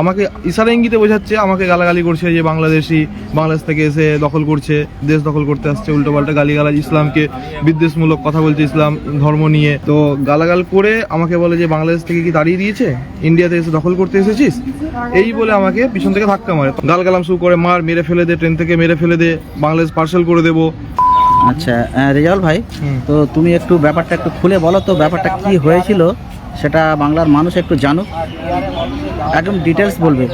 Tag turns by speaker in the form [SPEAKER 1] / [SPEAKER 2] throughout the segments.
[SPEAKER 1] আমাকে ইশারা ইঙ্গিতে বোঝাচ্ছে আমাকে গালাগালি করছে যে বাংলাদেশি বাংলাদেশ থেকে এসে দখল করছে দেশ দখল করতে আসছে উল্টো উল্টোপাল্টা গালিগালাজ ইসলামকে বিদ্বেষমূলক কথা বলছে ইসলাম ধর্ম নিয়ে। তো গালাগাল করে আমাকে বলে যে বাংলাদেশ থেকে কি দাঁড়িয়ে দিয়েছে? ইন্ডিয়াতে এসে দখল করতে এসেছিস? এই বলে আমাকে পিছন থেকে ধাক্কা মারে। গালগালাম শুরু করে মার মেরে ফেলে দে ট্রেন থেকে মেরে ফেলে দে বাংলাদেশ পার্সেল করে দেবো।
[SPEAKER 2] আচ্ছা রেজাউল ভাই তো তুমি একটু ব্যাপারটা একটু খুলে বলো তো ব্যাপারটা কি হয়েছিল? সেটা বাংলার মানুষ একটু জানুক। একদম ডিটেলস বলবে।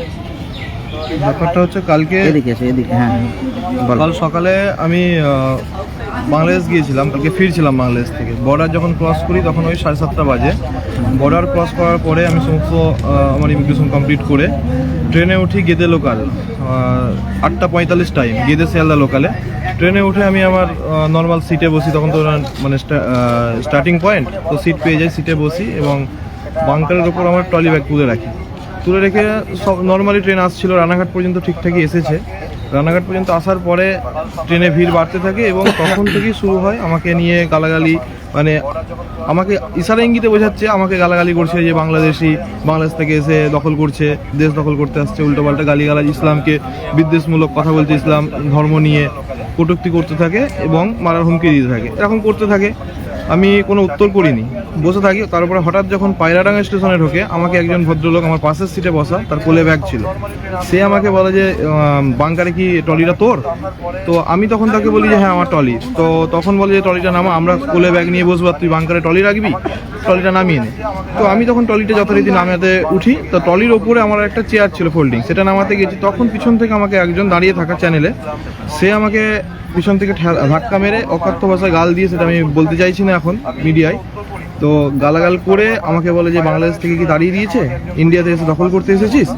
[SPEAKER 1] ব্যাপারটা হচ্ছে কালকে
[SPEAKER 2] এদিকে এসে এদিকে হ্যাঁ হ্যাঁ,
[SPEAKER 1] কাল সকালে আমি বাংলাদেশ গিয়েছিলাম কালকে ফিরছিলাম বাংলাদেশ থেকে। বর্ডার যখন ক্রস করি তখন ওই সাড়ে সাতটা বাজে। বর্ডার ক্রস করার পরে আমি সমস্ত আমার ইমিগ্রেশন কমপ্লিট করে ট্রেনে উঠি গেদে লোকাল আটটা পঁয়তাল্লিশ টাইম গেদে শিয়ালদা লোকালে ট্রেনে উঠে আমি আমার নর্মাল সিটে বসি তখন তো মানে স্টার্টিং পয়েন্ট তো সিট পেয়ে যাই সিটে বসি এবং বাংকারের উপর আমার ট্রলি ব্যাগ তুলে রাখি। তুলে রেখে সব নর্মালি ট্রেন আসছিল, রানাঘাট পর্যন্ত ঠিকঠাকই এসেছে। রানাঘাট পর্যন্ত আসার পরে ট্রেনে ভিড় বাড়তে থাকে এবং তখন থেকেই শুরু হয় আমাকে নিয়ে গালাগালি মানে আমাকে ইশারা ইঙ্গিতে বোঝাচ্ছে, আমাকে গালাগালি করছে যে বাংলাদেশি, বাংলাদেশ থেকে এসে দখল করছে, দেশ দখল করতে আসছে, উল্টোপাল্টা গালিগালাজ, ইসলামকে বিদ্বেষমূলক কথা বলছে ইসলাম ধর্ম নিয়ে কটুক্তি করতে থাকে এবং মারার হুমকি দিতে থাকে। এরকম করতে থাকে। আমি কোনো উত্তর করিনি। বসে থাকি, তারপরে হঠাৎ যখন পায়রাডাঙ্গা স্টেশনে ঢোকে, আমাকে একজন ভদ্রলোক আমার পাশের সিটে বসা, তার কোলে ব্যাগ ছিল। সে আমাকে বলে যে বাংকারে কি ট্রলিটা তোর? তো আমি তখন তাকে বলি যে হ্যাঁ আমার ট্রলি। তো তখন বলে যে, ট্রলিটা নামা, আমরা কোলে ব্যাগ নিয়ে বসবো তুই বাংকারে ট্রলি রাখবি? ট্রলিটা নামিয়ে নে। তো আমি তখন ট্রলিটা যথারীতি নামাতে উঠি। তো ট্রলির ওপরে আমার একটা চেয়ার ছিল ফোল্ডিং, সেটা নামাতে গেছি। তখন পিছন থেকে আমাকে একজন দাঁড়িয়ে থাকা চ্যানেলে সে আমাকে পিছন থেকে ধাক্কা মেরে অকার্থ ভাষায় গাল দিয়েছে আমি বলতে চাইছি না এখন, মিডিয়ায়। তো গালাগাল করে আমাকে বলে যে, বাংলাদেশ থেকে কি দাঁড়িয়ে দিয়েছে? ইন্ডিয়াতে এসে দখল করতে এসেছিস?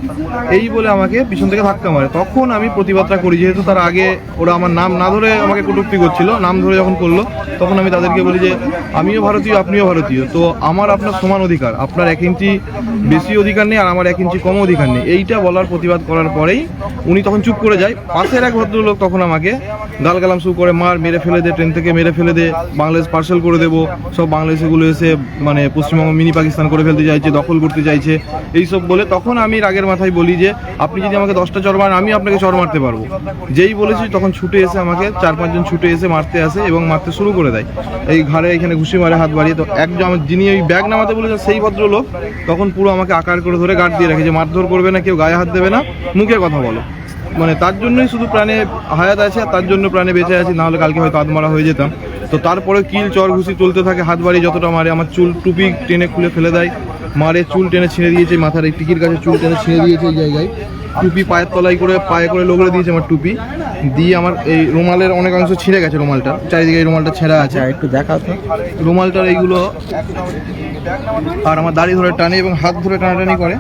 [SPEAKER 1] এই বলে আমাকে পিছন থেকে ধাক্কা মারে। তখন আমি প্রতিবাদটা করি, যেহেতু তার আগে ওরা আমার নাম না ধরে আমাকে কটূক্তি করছিল, নাম ধরে যখন করল, তখন আমি তাদেরকে বলি যে, আমিও ভারতীয়, আপনিও ভারতীয়। তো আমার আপনার সমান অধিকার, আপনার এক ইঞ্চি বেশি অধিকার নেই আর আমার এক ইঞ্চি কম অধিকার নেই। এইটা বলার প্রতিবাদ করার পরেই উনি তখন চুপ করে যায়। পাশের এক ভদ্রলোক তখন আমাকে গালগালাম শু করে, মার, মেরে ফেলে দে, ট্রেন থেকে মেরে ফেলে দে, বাংলাদেশ পার্সেল করে দেবো, সব বাংলাদেশিগুলো এসে মানে পশ্চিমবঙ্গ, মিনি পাকিস্তান করে ফেলতে চাইছে, দখল করতে চাইছে, এইসব বলে তখন আমি রাগের মাথায় বলি যে, আপনি যদি আমাকে দশটা চর মারেন আমি আপনাকে চর মারতে পারব। যেই বলেছি, তখন ছুটে এসে আমাকে চার পাঁচজন ছুটে এসে মারতে আসে এবং মারতে শুরু করে দেয়। এই ঘাড়ে এখানে ঘুষি মারে, হাত বাড়িয়ে তো একজন আমার যিনি ওই ব্যাগ নামাতে বলেছেন সেই ভদ্রলোক তখন পুরো আমাকে আকার করে ধরে গার্ড দিয়ে রাখে যে মারধর করবে না, কেউ গায়ে হাত দেবে না, মুখে কথা বলো। মানে তার জন্যই শুধু প্রাণে হায়াত আছে, আর তার জন্য প্রাণে বেঁচে আছি, নাহলে কালকে হয়তো আত্মারা হয়ে যেতাম। তো তারপরে কিল চর ঘুষি চলতে থাকে হাত বাড়ি যতটা মারে আমার চুল টুপি টেনে খুলে ফেলে দেয় মারে চুল টেনে ছিঁড়ে দিয়েছে মাথার এই টিকির কাছে চুল টেনে ছিঁড়ে দিয়েছে এই জায়গায়। টুপি পায়ের তলায় করে পায়ে করে লোগড়ে দিয়েছে আমার টুপি দিয়ে আমার এই রুমালের অনেক অংশ ছিঁড়ে গেছে রুমালটা চারিদিকে এই রুমালটা ছেঁড়া আছে।
[SPEAKER 2] আচ্ছা একটু দেখা
[SPEAKER 1] রুমালটার এইগুলো আর আমার দাড়ি ধরে টানে এবং হাত ধরে টানাটানি করে।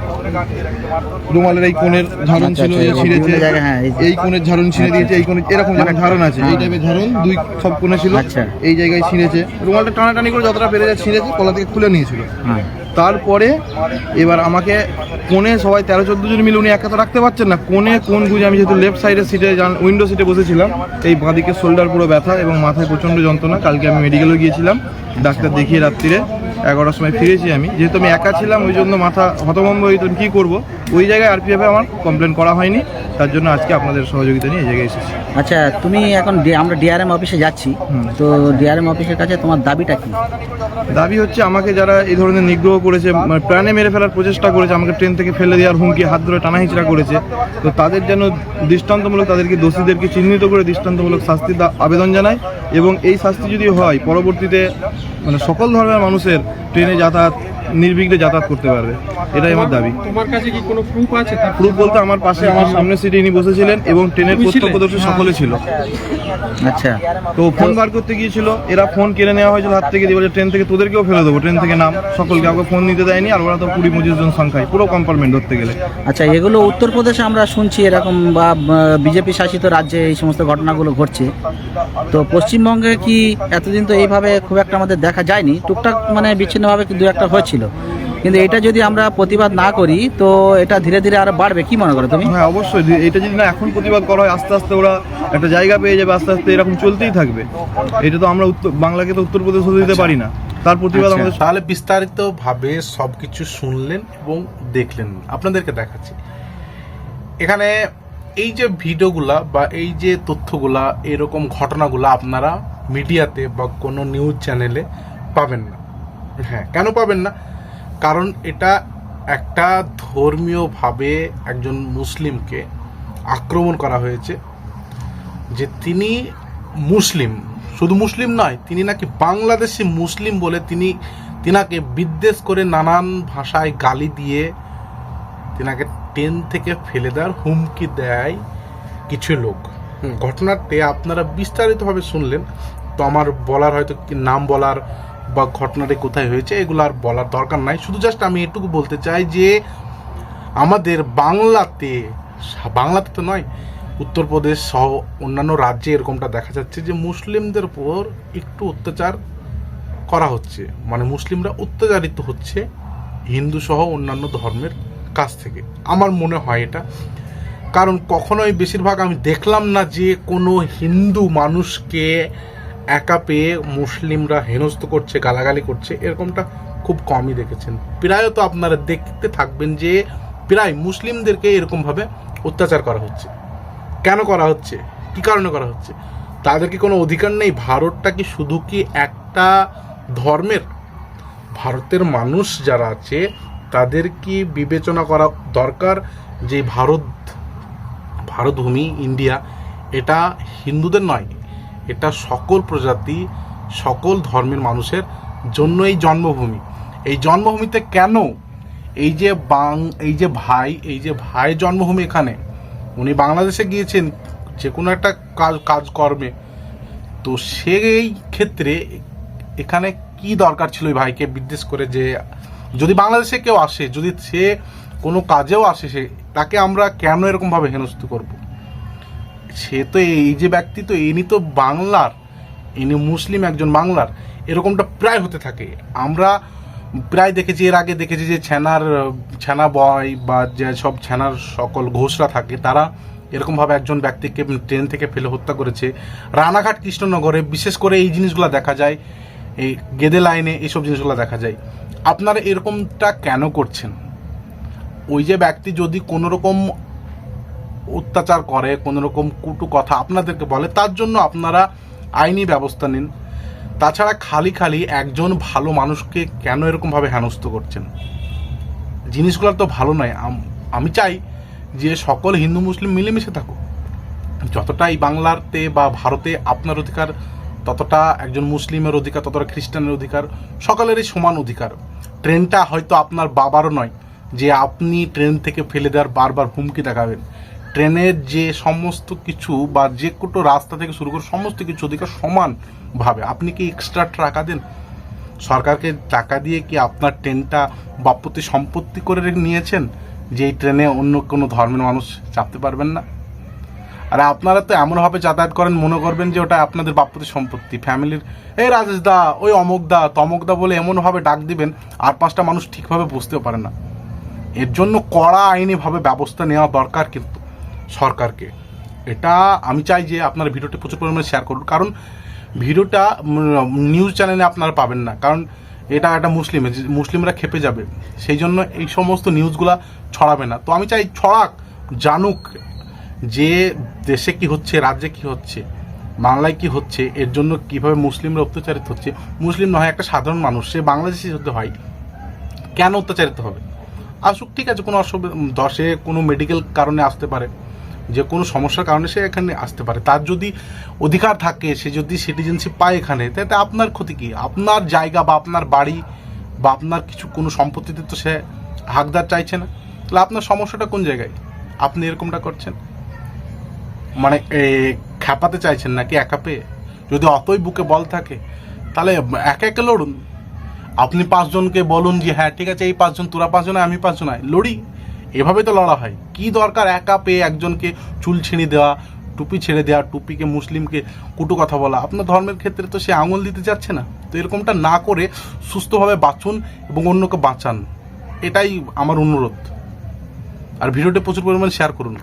[SPEAKER 1] রুমালের এই কোণের ঝাড়ন
[SPEAKER 2] আচ্ছা,
[SPEAKER 1] ছিল
[SPEAKER 2] আচ্ছা,
[SPEAKER 1] এই ছিঁড়েছে
[SPEAKER 2] হ্যাঁ, এই-
[SPEAKER 1] কোণের ঝাড়ন ছিঁড়ে দিয়েছে এই কোণে এরকম যেমন ধারণ আছে এই টাইপের ঝাড়ন দুই সব কোণে ছিল
[SPEAKER 2] আচ্ছা।
[SPEAKER 1] এই জায়গায় ছিঁড়েছে। রুমালটা টানাটানি করে যতটা পেরে যায় ছিঁড়েছে কলা থেকে খুলে নিয়েছিল।
[SPEAKER 2] হ্যাঁ।
[SPEAKER 1] তারপরে এবার আমাকে কোণে সবাই তেরো চোদ্দ জন মিলে উনি একা তো রাখতে পারছেন না কোণে কোন গুজে আমি যেহেতু লেফট সাইডের সিটে যান উইন্ডো সিটে বসেছিলাম এই বাঁদিকে শোল্ডার পুরো ব্যথা এবং মাথায় প্রচণ্ড যন্ত্রণা কালকে আমি মেডিকেলে গিয়েছিলাম ডাক্তার দেখিয়ে রাত্রিরে এগারোটার সময় ফিরেছি আমি। যেহেতু আমি একা ছিলাম ওই জন্য মাথা হতভম্ব হইতো কী করব? ওই জায়গায় আরপিএফে আমার কমপ্লেন করা হয়নি তার জন্য আজকে আপনাদের সহযোগিতা নিয়ে এই জায়গায় এসেছি।
[SPEAKER 2] আচ্ছা তুমি এখন আমরা ডিআরএম অফিসে যাচ্ছি। তো ডিআরএম অফিসের কাছে তোমার দাবিটা কি?
[SPEAKER 1] দাবি হচ্ছে আমাকে যারা এই ধরনের নিগ্রহ করেছে মানে প্রাণে মেরে ফেলার প্রচেষ্টা করেছে আমাকে ট্রেন থেকে ফেলে দেওয়ার হুমকি হাত ধরে টানাহিচড়া করেছে তো তাদের যেন দৃষ্টান্তমূলক তাদেরকে দোষীদেরকে চিহ্নিত করে দৃষ্টান্তমূলক শাস্তির দা- আবেদন জানায় এবং এই শাস্তি যদি হয় পরবর্তীতে মানে সকল ধরনের মানুষের ট্রেনে যাতায়াত নির্বিঘ্নে যাতায়াত করতে পারবে। এটাই আমার দাবি।
[SPEAKER 3] তোমার কাছে কি কোনো প্রুফ আছে তার?
[SPEAKER 1] প্রুফ বলতে আমার পাশে আমার সামনের সিটে ইনি বসেছিলেন এবং ট্রেনের? প্রত্যক্ষদর্শী সকলে ছিল।
[SPEAKER 2] আচ্ছা।
[SPEAKER 1] তো ফোন বার করতে গিয়েছিল এরা ফোন কেড়ে নেওয়া হয়েছিল হাত থেকে দিয়ে বলে ট্রেন থেকে তোদেরকেও ফেলে দেবো ট্রেন থেকে নাম। সকলকে কাউকে ফোন নিতে দেয়নি আর ওরা তো কুড়ি পঁচিশ জন সংখ্যায় পুরো কম্পার্টমেন্ট ধরতে গেলে।
[SPEAKER 2] আচ্ছা এগুলো উত্তরপ্রদেশে আমরা শুনছি এরকম বা বিজেপি শাসিত রাজ্যে এই সমস্ত ঘটনাগুলো ঘটছে। তো পশ্চিমবঙ্গে কি এতদিন তো এইভাবে খুব একটা আমাদের দেখা যায়নি? টুকটাক মানে বিচ্ছিন্নভাবে দু একটা হয়েছিল? কিন্তু এটা যদি আমরা প্রতিবাদ না করি তো এটা ধীরে ধীরে আরও বাড়বে। কি মনে করো তুমি?
[SPEAKER 1] হ্যাঁ অবশ্যই। এটা যদি না এখন প্রতিবাদ করা হয় আস্তে আস্তে ওরা একটা জায়গা পেয়ে যাবে আস্তে আস্তে এরকম চলতেই থাকবে। এটা তো আমরা উত্তর বাংলাকে তো উত্তরপ্রদেশ হতে দিতে পারি না। তার প্রতিবাদ
[SPEAKER 2] আচ্ছা।
[SPEAKER 1] আমাদের
[SPEAKER 4] তাহলে বিস্তারিতভাবে সব কিছু শুনলেন এবং দেখলেন। আপনাদেরকে দেখাচ্ছি। এখানে এই যে ভিডিওগুলা বা এই যে তথ্যগুলা এরকম ঘটনাগুলো আপনারা মিডিয়াতে বা কোনো নিউজ চ্যানেলে পাবেন না। হ্যাঁ কেন পাবেন না? কারণ এটা একটা ধর্মীয়ভাবে একজন মুসলিমকে আক্রমণ করা হয়েছে যে তিনি মুসলিম শুধু মুসলিম নয় তিনি নাকি বাংলাদেশি মুসলিম বলে তিনি তিনাকে বিদ্বেষ করে নানান ভাষায় গালি দিয়ে তিনাকে ট্রেন থেকে ফেলে দেওয়ার হুমকি দেয় কিছু লোক। ঘটনাতে আপনারা বিস্তারিতভাবে শুনলেন তো আমার বলার হয়তো নাম বলার বা ঘটনাটি কোথায় হয়েছে, এগুলো আর বলার দরকার নাই। শুধু জাস্ট আমি এটুকু বলতে চাই যে, আমাদের বাংলাতে বাংলাতে তো নয়, উত্তরপ্রদেশ সহ অন্যান্য রাজ্যে এরকমটা দেখা যাচ্ছে যে, মুসলিমদের উপর একটু অত্যাচার করা হচ্ছে। মানে মুসলিমরা অত্যাচারিত হচ্ছে হিন্দু সহ অন্যান্য ধর্মের কাছ থেকে। আমার মনে হয় এটা। কারণ কখনোই বেশিরভাগ আমি দেখলাম না যে কোনো হিন্দু মানুষকে একা পেয়ে মুসলিমরা হেনস্থ করছে, গালাগালি করছে, এরকমটা খুব কমই দেখেছেন। প্রায়ত আপনারা দেখতে থাকবেন যে প্রায় মুসলিমদেরকে এরকমভাবে অত্যাচার করা হচ্ছে। কেন করা হচ্ছে? কি কারণে করা হচ্ছে? তাদের কি কোনো অধিকার নেই? ভারতটা কি শুধু কি একটা ধর্মের? ভারতের মানুষ যারা আছে, তাদের কি বিবেচনা করা দরকার যে ভারত, ভারতভূমি, ইন্ডিয়া, এটা হিন্দুদের নয় এটা সকল প্রজাতি, সকল ধর্মের মানুষের জন্য এই জন্মভূমি। এই জন্মভূমিতে কেন এই যে বাং, এই যে ভাই, এই যে ভাই জন্মভূমি এখানে? উনি বাংলাদেশে গিয়েছেন যে কোনো একটা কাজ, কাজকর্মে। তো সেই ক্ষেত্রে এখানে কি দরকার ছিল ওই ভাইকে বিদ্বেষ করে যে যদি বাংলাদেশে কেউ আসে, যদি সে কোনো কাজেও আসে, সে তাকে আমরা কেন এরকমভাবে হেনস্থ করব? সে তো এই যে ব্যক্তি তো ইনি তো বাংলার, ইনি মুসলিম একজন বাংলার, এরকমটা প্রায় হতে থাকে। আমরা প্রায় দেখেছি, এর আগে দেখেছি যে ছানার ছানা বয় বা যে সব ছানার সকল ঘোষরা থাকে, তারা এরকমভাবে একজন ব্যক্তিকে ট্রেন থেকে ফেলে হত্যা করেছে। রানাঘাট, কৃষ্ণনগরে বিশেষ করে এই জিনিসগুলো দেখা যায়, এই গেদে লাইনে এইসব জিনিসগুলো দেখা যায়। আপনারা এরকমটা কেন করছেন? ওই যে ব্যক্তি যদি কোনো রকম অত্যাচার করে কোনো রকম কুটু কথা আপনাদেরকে বলে, তার জন্য আপনারা আইনি ব্যবস্থা নিন। তাছাড়া খালি খালি একজন ভালো মানুষকে কেন এরকমভাবে হেনস্থ করছেন? জিনিসগুলো তো ভালো নয়। আমি চাই যে সকল হিন্দু মুসলিম মিলেমিশে থাকুক। যতটা এই বাংলাতে বা ভারতে আপনার অধিকার, ততটা একজন মুসলিমের অধিকার, ততটা খ্রিস্টানের অধিকার, সকলেরই সমান অধিকার। ট্রেনটা হয়তো আপনার বাবারও নয়, যে আপনি ট্রেন থেকে ফেলে দেওয়ার বারবার হুমকি দেখাবেন। ট্রেনের যে সমস্ত কিছু বা যে কোনো রাস্তা থেকে শুরু করে সমস্ত কিছু অধিকার সমানভাবে আপনি কি এক্সট্রা টাকা দেন? সরকারকে টাকা দিয়ে কি আপনার ট্রেনটা বাপ্যতি সম্পত্তি করে নিয়েছেন? যে এই ট্রেনে অন্য কোনো ধর্মের মানুষ চাপতে পারবেন না? আর আপনারা তো এমনভাবে যাতায়াত করেন, মনে করবেন যে ওটা আপনাদের বাপ্যতি সম্পত্তি ফ্যামিলির এই রাজেশ দা, ওই অমুক দা, তমক দা বলে এমনভাবে ডাক দিবেন, আর পাঁচটা মানুষ ঠিকভাবে বুঝতেও পারে না। এর জন্য কড়া আইনিভাবে ব্যবস্থা নেওয়া দরকার কিন্তু। সরকারকে। এটা আমি চাই যে আপনারা ভিডিওটি প্রচুর পরিমাণে শেয়ার করুন। কারণ ভিডিওটা নিউজ চ্যানেলে আপনারা পাবেন না। কারণ এটা একটা মুসলিম, মুসলিমরা খেপে যাবে। সেই জন্য এই সমস্ত নিউজগুলা ছড়াবে না। তো আমি চাই ছড়াক, জানুক যে দেশে কি হচ্ছে, রাজ্যে কি হচ্ছে, বাংলায় কি হচ্ছে, এর জন্য কীভাবে মুসলিমরা অত্যাচারিত হচ্ছে। মুসলিম নয়, একটা সাধারণ মানুষ। সে বাংলাদেশি হতে হয়, কেন অত্যাচারিত হবে? আসুক, ঠিক আছে, কোনো অসুবিধা, দশে কোনো মেডিকেল কারণে আসতে পারে। যে কোনো সমস্যার কারণে সে এখানে আসতে পারে। তার যদি অধিকার থাকে, সে যদি সিটিজেনশিপ পায় এখানে, তাতে আপনার ক্ষতি কি? আপনার জায়গা বা আপনার বাড়ি বা আপনার কিছু কোনো সম্পত্তিতে তো সে হাকদার চাইছে না। তাহলে আপনার সমস্যাটা কোন জায়গায়? আপনি এরকমটা করছেন? মানে খ্যাপাতে চাইছেন নাকি একা পেয়ে? যদি অতই বুকে বল থাকে, তাহলে একে একে লড়ুন। আপনি পাঁচজনকে বলুন যে হ্যাঁ ঠিক আছে, এই পাঁচজন তোরা পাঁচজন, আমি পাঁচজন, আয়, লড়ি। এভাবে তো লড়া হয়। কি দরকার একা পেয়ে একজনকে চুল ছিঁড়ে দেওয়া, টুপি ছেড়ে দেওয়া, টুপিকে মুসলিমকে কুটু কথা বলা? আপনার ধর্মের ক্ষেত্রে তো সে আঙুল দিতে যাচ্ছে না। তো এরকমটা না করে সুস্থভাবে বাঁচুন এবং অন্যকে বাঁচান। এটাই আমার অনুরোধ। আর ভিডিওটি প্রচুর পরিমাণে শেয়ার করুন।